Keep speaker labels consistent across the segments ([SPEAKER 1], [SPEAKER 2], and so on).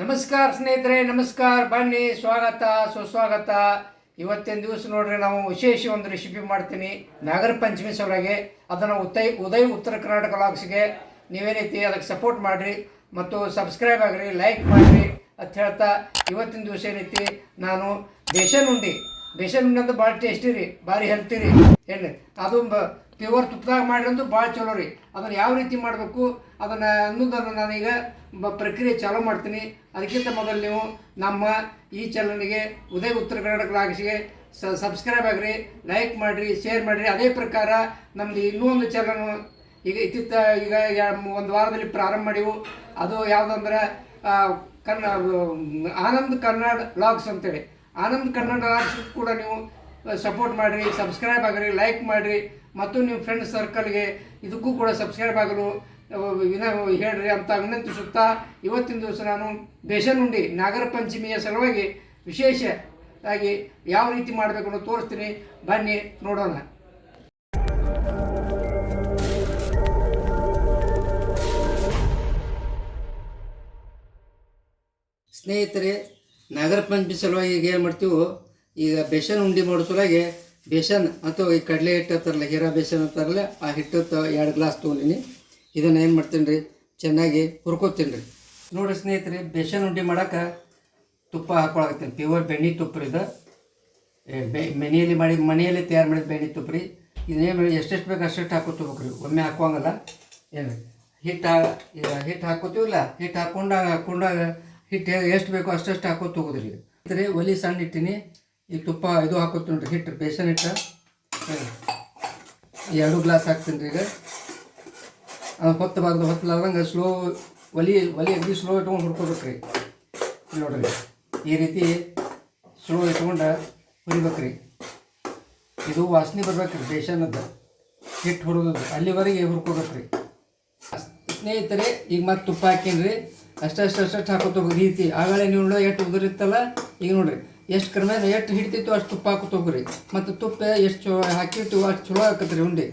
[SPEAKER 1] ನಮಸ್ಕಾರ ಸ್ನೇಹಿತರೆ, ನಮಸ್ಕಾರ. ಬನ್ನಿ, ಸ್ವಾಗತ, ಸುಸ್ವಾಗತ. ಇವತ್ತಿನ ದಿವಸ ನೋಡ್ರಿ, ನಾವು ವಿಶೇಷ ಒಂದು ರೆಸಿಪಿ ಮಾಡ್ತೀನಿ. ನಾಗರ ಪಂಚಮಿ ಸಲುವಾಗಿ ಅದನ್ನು ಉದಯ್ ಉದಯ್ ಉತ್ತರ ಕರ್ನಾಟಕ ಲಾಗ್ಸ್ಗೆ ನೀವೇನೈತಿ ಅದಕ್ಕೆ ಸಪೋರ್ಟ್ ಮಾಡಿರಿ. ಮತ್ತು ಸಬ್ಸ್ಕ್ರೈಬ್ ಆಗಿರಿ ಲೈಕ್ ಮಾಡಿರಿ ಅಂತ ಹೇಳ್ತಾ ಇವತ್ತಿನ ದಿವಸ ಏನೈತಿ? ನಾನು ದೇಶನುಂಡಿ. ಬೇಸನ್ ಅಂತ ಭಾಳ ಟೇಸ್ಟಿ ರೀ, ಭಾರಿ ಹೆಲ್ತಿ ರೀ. ಎಣ್ಣೆ. ಅದು ಪ್ಯೂರ್ ತುಪ್ಪದಾಗ ಮಾಡಿರೋದು ಭಾಳ ಚಲೋ ರೀ. ಅದನ್ನು ಯಾವ ರೀತಿ ಮಾಡಬೇಕು, ಅದನ್ನು ಅನ್ನೋದನ್ನು ನಾನೀಗ ಪ್ರಕ್ರಿಯೆ ಚಾಲೂ ಮಾಡ್ತೀನಿ. ಅದಕ್ಕಿಂತ ಮೊದಲು ನೀವು ನಮ್ಮ ಈ ಚಾನಲ್ಗೆ ಉದಯ ಉತ್ತರ ಕರ್ನಾಟಕ ಲಾಗಿಸಿಗೆ ಸಬ್ಸ್ಕ್ರೈಬ್ ಆಗಿರಿ ಲೈಕ್ ಮಾಡಿರಿ ಶೇರ್ ಮಾಡಿರಿ. ಅದೇ ಪ್ರಕಾರ ನಮ್ಮದು ಇನ್ನೂ ಒಂದು ಚಾನಲ್ ಈಗ ಇತ್ತಿತ್ತ, ಈಗ ಒಂದು ವಾರದಲ್ಲಿ ಪ್ರಾರಂಭ ಮಾಡಿವು. ಅದು ಯಾವುದಂದ್ರೆ ಕನ್ನ ಆನಂದ್ ಕನ್ನಡ ಲಾಗ್ಸ್ ಅಂತೇಳಿ. ಆನಂದ್ ಕನ್ನಡ ಕೂಡ ನೀವು ಸಪೋರ್ಟ್ ಮಾಡಿರಿ ಸಬ್ಸ್ಕ್ರೈಬ್ ಆಗಿರಿ ಲೈಕ್ ಮಾಡಿರಿ. ಮತ್ತು ನಿಮ್ಮ ಫ್ರೆಂಡ್ ಸರ್ಕಲ್ಗೆ ಇದಕ್ಕೂ ಕೂಡ ಸಬ್ಸ್ಕ್ರೈಬ್ ಆಗಲು ವಿನ, ಹೇಳ್ರಿ ಅಂತ ವಿನಂತಿಸುತ್ತಾ, ಇವತ್ತಿನ ದಿವಸ ನಾನು ಬೇಸನ್ ಉಂಡಿ ನಾಗರ ಪಂಚಮಿಯ ಸಲುವಾಗಿ ವಿಶೇಷ ಆಗಿ ಯಾವ ರೀತಿ ಮಾಡಬೇಕು ಅನ್ನೋ ತೋರಿಸ್ತೀನಿ. ಬನ್ನಿ, ನೋಡೋಣ. ಸ್ನೇಹಿತರೆ ನಾಗರ ಪಂಚಮಿ ಸಲುವಾಗಿ ಈಗ ಏನು ಮಾಡ್ತೀವಿ, ಈಗ ಬೇಸನ್ ಉಂಡೆ ಮಾಡೋ ಸಲುವಾಗಿ ಬೇಸನ್ ಅಥವಾ ಈ ಕಡಲೆ ಹಿಟ್ಟು ಅಂತಾರಲ್ಲ, ಹೀರಾ ಬೇಸನ್ ಅಂತಾರಲ್ಲ, ಆ ಹಿಟ್ಟು ಎರಡು ಗ್ಲಾಸ್ ತೊಗೊಂಡಿನಿ. ಇದನ್ನು ಏನು ಮಾಡ್ತೀನಿ ರೀ ಚೆನ್ನಾಗಿ ಹುರ್ಕೋತೀನಿ ರೀ ನೋಡಿ ಸ್ನೇಹಿತರೆ, ಬೇಸನ್ ಉಂಡೆ ಮಾಡೋಕೆ ತುಪ್ಪ ಹಾಕೊಳಕತ್ತೀನಿ. ಪ್ಯೂರ್ ಬೆಣ್ಣೆ ತುಪ್ಪ ರೀ ಇದು ಬೆ- ಮನೆಯಲ್ಲಿ ಮಾಡಿ, ಮನೆಯಲ್ಲಿ ತಯಾರು ಮಾಡಿದ ಬೆಣ್ಣೆ ತುಪ್ಪ ರೀ ಇದನ್ನೇನು ಎಷ್ಟೆಷ್ಟು ಬೇಕು ಅಷ್ಟೆಷ್ಟು ಹಾಕೋತೀವಿ ರೀ ಒಮ್ಮೆ ಹಾಕುವಂಗಲ್ಲ. ಏನು ಹಿಟ್ಟು ಹಿಟ್ಟು ಹಾಕೋತೀವಲ್ಲ, ಹಿಟ್ಟು ಹಾಕೊಂಡಾಗ ಹಾಕೊಂಡಾಗ ಹಿಟ್ಟು ಎಷ್ಟು ಬೇಕೋ ಅಷ್ಟಷ್ಟು ಹಾಕೋತ ತೊಗೋದ್ರಿ. ಅಂದರೆ ಒಲಿ ಸಣ್ಣ ಇಟ್ಟಿನಿ ಈ ತುಪ್ಪ ಇದು ಹಾಕೋತೀನಿ ನೋಡ್ರಿ, ಹಿಟ್ಟು ಬೇಸನ್ ಹಿಟ್ಟು. ಎರಡು ಗ್ಲಾಸ್ ಹಾಕ್ತೀನಿ ರೀ ಈಗ. ಅದು ಹೊತ್ತಬಾರ್ದು ಹೊತ್ತಲಾರ್ದಂಗೆ ಸ್ಲೋ ಒಲಿ ಒಲಿ ಅಗದಿ ಸ್ಲೋ ಇಟ್ಕೊಂಡು ಹುಡ್ಕೋಬೇಕು ರೀ. ನೋಡ್ರಿ, ಈ ರೀತಿ ಸ್ಲೋ ಇಟ್ಕೊಂಡು ಹುರಿಬೇಕ್ರಿ ಇದು ವಾಸನೆ ರೀ ಬೇಸನದ್ದು ಹಿಟ್ಟು ಹುರಿದು ಅಲ್ಲಿವರೆಗೆ ಹುರ್ಕೋಬೇಕ್ರಿ ಸ್ನೇಹಿತರೆ, ಈಗ ಮತ್ತೆ ತುಪ್ಪ ಹಾಕೀನಿ ಅಷ್ಟಷ್ಟು ಅಷ್ಟಷ್ಟು ಹಾಕೋತ ಹೋಗ್ರಿ ರೀತಿ ಆಗಳೇ ನೀವು ನೋಡೋ ಎಷ್ಟು ಉದುರಿತ್ತಲ್ಲ? ಈಗ ನೋಡ್ರಿ, ಎಷ್ಟು ಕಡಿಮೆ ಎಷ್ಟು ಹಿಡಿತಿತ್ತು ಅಷ್ಟು ತುಪ್ಪ ಹಾಕೋತ ಹೋಗ್ರಿ ಮತ್ತು ತುಪ್ಪ ಎಷ್ಟು ಚೋ ಹಾಕಿರ್ತೀವಿ ಅಷ್ಟು ಚಲೋ ಹಾಕತ್ರಿ ಉಂಡೆ.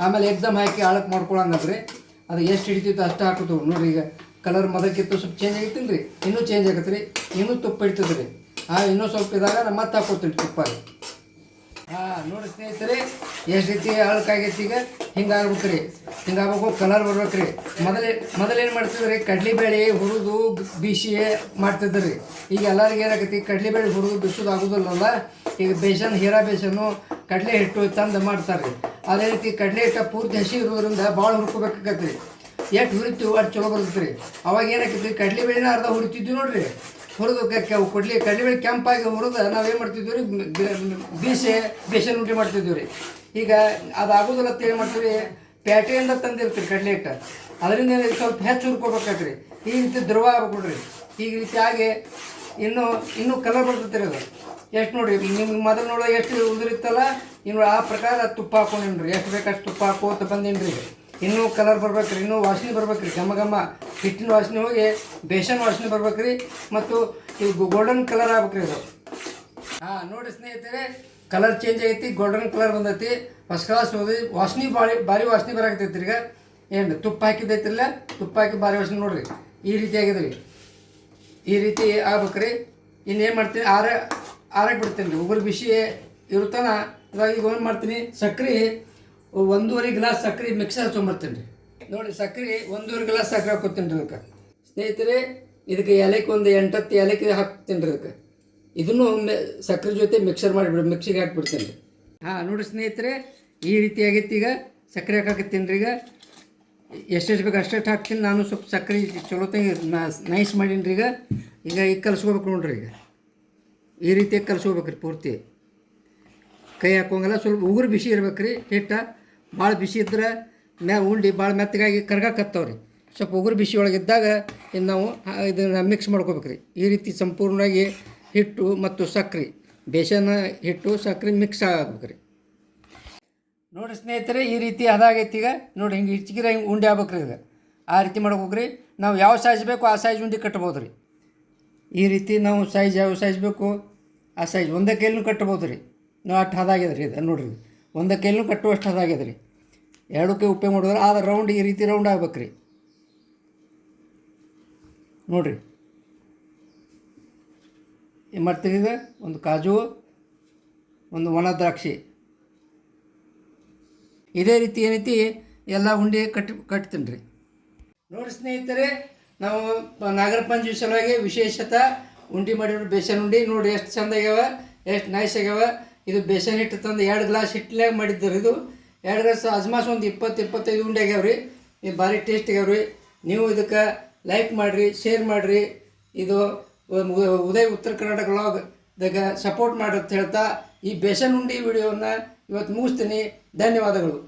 [SPEAKER 1] ಆಮೇಲೆ ಎಕ್ದಮ್ ಹಾಕಿ ಆಳಕ್ಕೆ ಮಾಡ್ಕೊಳಂಗದ್ರಿ ಅದು ಎಷ್ಟು ಹಿಡಿತಿತ್ತು ಅಷ್ಟು ಹಾಕೋತ ನೋಡ್ರಿ ಈಗ ಕಲರ್ ಮೊದಲಕ್ಕಿತ್ತು ಸ್ವಲ್ಪ ಚೇಂಜ್ ಆಗೈತಿಲ್ಲ ರೀ ಇನ್ನೂ ಚೇಂಜ್ ಆಗತ್ತೆ ರೀ ಇನ್ನೂ ತುಪ್ಪ ಇಡ್ತದೆ ಆ, ಇನ್ನೂ ಸ್ವಲ್ಪ ನಾನು ಮತ್ತೆ ಹಾಕೋತೀನಿ ತುಪ್ಪ. ಹಾಂ, ನೋಡಿ ಸ್ನೇಹಿತರೆ, ಎಷ್ಟು ರೀತಿ ಅಳಕಾಗೈತಿ ಈಗ? ಹಿಂಗಾಗ್ಬೇಕು ಹಿಂಗಾಗ್ಬೇಕು ಕಲರ್ ಬರ್ಬೇಕು ರೀ ಮೊದಲೇ ಮೊದಲೇನು ಮಾಡ್ತಿದ್ರಿ? ಕಡ್ಲಿಬೇಳೆ ಹುರಿದು ಬಿಸಿ ಮಾಡ್ತಿದ್ರಿ. ಈಗ ಎಲ್ಲರಿಗೆ ಏನಾಗೈತಿ? ಕಡ್ಲಿಬೇಳೆ ಹುರಿದು ಬಿಸೋದು ಆಗೋದಿಲ್ಲಲ್ಲ? ಈಗ ಬೇಸನ್ ಹೀರಾ ಬೇಸನ್ನು ಕಡಲೆ ಹಿಟ್ಟು ತಂದು ಮಾಡ್ತಾರೆ ಅದೇ ರೀತಿ ಕಡಲೆ ಹಿಟ್ಟ ಪೂರ್ತಿ ಹಸಿ ಇರೋದ್ರಿಂದ ಭಾಳ ಹುರ್ಕೋಬೇಕಾಗತ್ತೆ ರೀ ಎಷ್ಟು ಹುರಿತೀವಿ ಅಷ್ಟು ಚಲೋ ಬರ್ತೈತೆ ರೀ ಅವಾಗ ಏನಾಕೈತಿ ಕಡ್ಲಿ ಬೇಳೆನ ಅರ್ಧ ಹುರಿತಿದ್ವಿ ನೋಡ್ರಿ. ಹುರಿದು ಕೊಡ್ಲಿ, ಕಡ್ಲಿ ಕೆಂಪಾಗಿ ಹುರಿದು ನಾವೇನು ಮಾಡ್ತಿದ್ವಿ ರೀ ಬೀಸೆ ಬೇಸನ್ ಉಂಡೆ ಮಾಡ್ತಿದ್ವಿ ರೀ. ಈಗ ಅದು ಆಗೋದಿಲ್ಲ ಅಂತ ಏನು ಮಾಡ್ತೀವಿ, ಪ್ಯಾಟೆಯಿಂದ ತಂದಿರ್ತೀರಿ ಕಡಲೆ ಹಿಟ್ಟು. ಅದರಿಂದ ಸ್ವಲ್ಪ ಹೆಚ್ಚು ಕೊಡ್ಬೇಕಾಗ್ರಿ ಈ ರೀತಿ ದ್ರವ ಆಗ್ಬಿಡ್ರಿ ಈ ರೀತಿ ಆಗಿ ಇನ್ನೂ ಇನ್ನೂ ಕಲರ್ ಬರ್ತೈತೆ ರೀ ಅದು. ಎಷ್ಟು ನೋಡ್ರಿ ನಿಮ್ಗೆ ಮೊದಲು ನೋಡೋ ಎಷ್ಟು ಉದುರಿತ್ತಲ್ಲ, ಇನ್ನು ಆ ಪ್ರಕಾರ ತುಪ್ಪ ಹಾಕೊಂಡಿನ್ರಿ, ಎಷ್ಟು ಬೇಕಷ್ಟು ತುಪ್ಪ ಹಾಕೋತ ಬಂದೀನಿ ರೀ ಇನ್ನೂ ಕಲರ್ ಬರ್ಬೇಕ್ರಿ, ಇನ್ನೂ ವಾಸನೆ ಬರ್ಬೇಕ್ರಿ, ಘಮ ಘಮ. ಹಿಟ್ಟಿನ ವಾಸನೆ ಹೋಗಿ ಬೇಸನ್ ವಾಸನೆ ಬರ್ಬೇಕ್ರಿ, ಮತ್ತು ಈ ಗೋಲ್ಡನ್ ಕಲರ್ ಆಗ್ಬೇಕ್ರಿ ಅದು. ಹಾಂ, ನೋಡಿ ಸ್ನೇಹಿತರೆ ಕಲರ್ ಚೇಂಜ್ ಆಗೈತಿ ಗೋಲ್ಡನ್ ಕಲರ್ ಬಂದೈತಿ. ಫಸ್ಟ್ ಕ್ಲಾಸ್ ಹೋಗಿ ವಾಸನೆ ಭಾರಿ ಭಾರಿ ವಾಸನೆ ಬರಾಕತೈತಿ ಈಗ. ಏನು, ತುಪ್ಪ ಹಾಕಿದೈತಿಲ್ಲ ತುಪ್ಪ ಹಾಕಿ ಭಾರಿ ವಾಸನೆ ನೋಡ್ರಿ. ಈ ರೀತಿ ಆಗಿದೆ ರೀ ಈ ರೀತಿ ಆಗ್ಬೇಕ್ರಿ. ಇನ್ನೇನು ಮಾಡ್ತೀನಿ? ಆರ ಆರಕ್ಕೆ ಬಿಡ್ತೀನಿ ರೀ. ಉಗುರು ಬಿಸಿ ಇರುತ್ತಾನ ಇವಾಗ ಈಗ ಏನು ಮಾಡ್ತೀನಿ? ಸಕ್ರೆ ಒಂದೂವರೆ ಗ್ಲಾಸ್ ಸಕ್ಕರೆ ಮಿಕ್ಸರ್ ಹಚ್ಕೊಂಬರ್ತೀನಿ ರೀ. ನೋಡಿ ಸಕ್ಕರೆ ಒಂದೂವರೆ ಗ್ಲಾಸ್ ಸಕ್ಕರೆ ಹಾಕೋತೀನಿ ರೀ ಅದಕ್ಕೆ. ಸ್ನೇಹಿತರೆ, ಇದಕ್ಕೆ ಏಲಕ್ಕಿ ಒಂದು ಎಂಟತ್ತು ಏಲಕ್ಕಿ ಹಾಕ್ತೀನಿ ರೀ ಅದಕ್ಕೆ. ಇದನ್ನು ಸಕ್ಕರೆ ಜೊತೆ ಮಿಕ್ಸರ್ ಮಾಡಿಬಿಡಿ ಮಿಕ್ಸಿಗೆ ಹಾಕ್ಬಿಡ್ತೀನಿ ರೀ. ಹಾಂ, ನೋಡಿ ಸ್ನೇಹಿತರೆ, ಈ ರೀತಿ ಆಗೈತಿ ಈಗ ಸಕ್ಕರೆ ಹಾಕಾಕತ್ತೀನಿ ರೀ ಈಗ. ಎಷ್ಟೆಷ್ಟು ಬೇಕು ಅಷ್ಟೆಷ್ಟು ಹಾಕ್ತೀನಿ. ನಾನು ಸ್ವಲ್ಪ ಸಕ್ಕರೆ ಚಲೋ ನೈಸ್ ಮಾಡೀನಿ ರೀ ಈಗ. ಈಗ ಈಗ ಕಲಿಸ್ಕೋಬೇಕು ನೋಡ್ರಿ ಈಗ. ಈ ರೀತಿಯಾಗಿ ಕಲಸ್ಕೋಬೇಕ್ರಿ ಪೂರ್ತಿ. ಕೈ ಹಾಕೋಂಗಲ್ಲ, ಸ್ವಲ್ಪ ಉಗುರು ಬಿಸಿ ಇರ್ಬೇಕು ರೀ ಹಿಟ್ಟ. ಭಾಳ ಬಿಸಿ ಇದ್ರೆ ಮ್ಯಾ ಉಂಡಿ ಭಾಳ ಮೆತ್ತಗಾಗಿ ಕರ್ಗಾಕತ್ತವ್ರಿ. ಸ್ವಲ್ಪ ಉಗುರು ಬಿಸಿ ಒಳಗಿದ್ದಾಗ ಇನ್ನು ನಾವು ಇದನ್ನು ಮಿಕ್ಸ್ ಮಾಡ್ಕೋಬೇಕು ರೀ ಈ ರೀತಿ ಸಂಪೂರ್ಣವಾಗಿ ಹಿಟ್ಟು ಮತ್ತು ಸಕ್ರೆ ಬೇಸನ ಹಿಟ್ಟು, ಸಕ್ರೆ ಮಿಕ್ಸ್ ಆಗ್ಬೇಕು ರೀ ನೋಡಿ ಸ್ನೇಹಿತರೆ, ಈ ರೀತಿ ಅದಾಗೈತಿ ಈಗ. ನೋಡಿ ಹಿಂಗೆ ಹಿಚ್ಕಿರ ಹಿಂಗೆ ಉಂಡೆ ಆಗ್ಬೇಕ್ರಿ ಈಗ. ಆ ರೀತಿ ಮಾಡ್ಬೇಕ್ರಿ ನಾವು ಯಾವ ಸೈಜ್ ಬೇಕು ಆ ಸೈಜ್ ಉಂಡೆ ಕಟ್ಬೋದು ರೀ ಈ ರೀತಿ ನಾವು ಸೈಜ್ ಯಾವ ಸೈಜ್ ಬೇಕು ಆ ಸೈಜ್ ಒಂದೇ ಕೈಲೂ ಕಟ್ಬೋದು ರೀ ನಾವು ಅಷ್ಟು ಹದಾಗ್ಯದ ರೀ ಇದು ನೋಡಿರಿ. ಒಂದೇ ಕೈಲೂ ಕಟ್ಟುವಷ್ಟು ಅದಾಗ್ಯದ ರೀ ಎರಡು ಕೈ ಉಪಯೋಗ ಮಾಡಿದ್ರೆ ಆದ್ರೆ ರೌಂಡ್ ಈ ರೀತಿ ರೌಂಡ್ ಆಗ್ಬೇಕು ರೀ ನೋಡಿರಿ. ಏನು ಮಾಡ್ತೀರಿ ಇದು? ಒಂದು ಕಾಜು, ಒಂದು ಒಣ ದ್ರಾಕ್ಷಿ. ಇದೇ ರೀತಿ ಏನೈತಿ ಎಲ್ಲ ಉಂಡೆ ಕಟ್ಟಿ ಕಟ್ತೀನಿ ರೀ ನೋಡಿ ಸ್ನೇಹಿತರೆ, ನಾವು ನಾಗರ ಪಂಚಮಿ ಸಲುವಾಗಿ ವಿಶೇಷತ ಉಂಡೆ ಮಾಡಿರೋ ಬೇಸನ್ ಉಂಡೆ. ನೋಡಿ ಎಷ್ಟು ಚಂದ ಆಗ್ಯಾವ, ಎಷ್ಟು ನೈಸ್ ಆಗ್ಯಾವ. ಇದು ಬೇಸನ್ ಹಿಟ್ಟು ತಂದು ಎರಡು ಗ್ಲಾಸ್ ಹಿಟ್ಟಿನಾಗ ಮಾಡಿದ್ದಾರೆ ಇದು. ಎರಡು ಗ್ಲಾಸ್ ಅಜ್ಮಾಸ್ ಒಂದು ಇಪ್ಪತ್ತು, ಇಪ್ಪತ್ತೈದು ಉಂಡೆ ಆಗ್ಯಾವ ರೀ. ಇದು ಭಾರಿ ಟೇಸ್ಟ್ ಆಗ್ಯಾವ ರೀ. ನೀವು ಇದಕ್ಕೆ ಲೈಕ್ ಮಾಡಿರಿ, ಶೇರ್ ಮಾಡಿರಿ. ಇದು ಉದಯ ಉತ್ತರ ಕರ್ನಾಟಕ ವ್ಲಾಗ್ದಾಗ ಸಪೋರ್ಟ್ ಮಾಡಿರಿ ಅಂತ ಹೇಳ್ತಾ ಈ ಬೇಸನ್ ಉಂಡೆ ವಿಡಿಯೋವನ್ನು ಇವತ್ತು ಮುಗಿಸ್ತೀನಿ. ಧನ್ಯವಾದಗಳು.